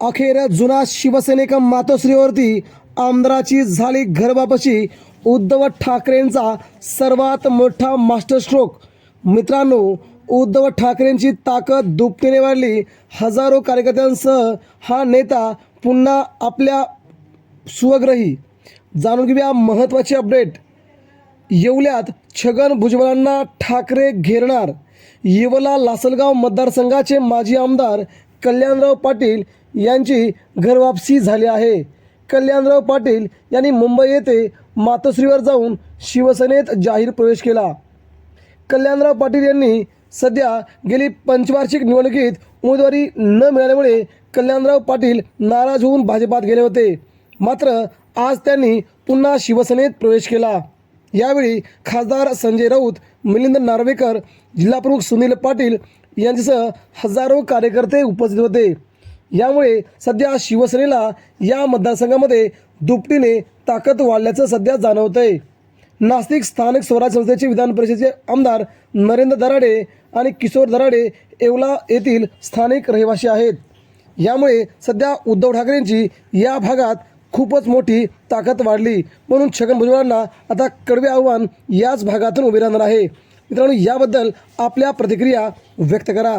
अखेर जुना शिवसैनिका मातोश्रीवरती आमदाराची झाली घरबापशी उद्धव ठाकरेंचा सर्वात मोठा मास्टर स्ट्रोक मित्रांनो उद्धव ठाकरेंची ताकद दुपटीने वाढली. हजारो कार्यकर्त्यांसह हा नेता पुन्हा आपल्या स्वग्रही जाणून घेऊया महत्त्वाची अपडेट. येवल्यात छगन भुजबळांना ठाकरे घेरणार. येवला लासलगाव मतदारसंघाचे माजी आमदार कल्याणराव पाटील यांची घरवापसी झाली आहे. कल्याणराव पाटील यांनी मुंबई येथे मातोश्रीवर जाऊन शिवसेनेत जाहीर प्रवेश केला. कल्याणराव पाटील यांनी सध्या गेली पंचवार्षिक निवडणुकीत उमेदवारी न मिळाल्यामुळे कल्याणराव पाटील नाराज होऊन भाजपात गेले होते. मात्र आज त्यांनी पुन्हा शिवसेनेत प्रवेश केला. यावेळी खासदार संजय राऊत मिलिंद नार्वेकर जिल्हाप्रमुख सुनील पाटील यांच्यासह हजारो कार्यकर्ते उपस्थित होते. यामुळे सध्या शिवसेनेला या मतदारसंघामध्ये दुपटीने ताकद वाढल्याचं सध्या जाणवतंय. नाशिक स्थानिक स्वराज संस्थेचे विधान परिषदेचे आमदार नरेंद्र दराडे आणि किशोर दराडे येवला येथील स्थानिक रहिवासी आहेत. यामुळे सध्या उद्धव ठाकरेंची या भागात खूपच मोठी ताकद वाढली. म्हणून छगन भुजबळांना आता कडवे आव्हान याच भागातून उभे राहणार आहे. मित्रांनो याबद्दल आपल्या प्रतिक्रिया व्यक्त करा.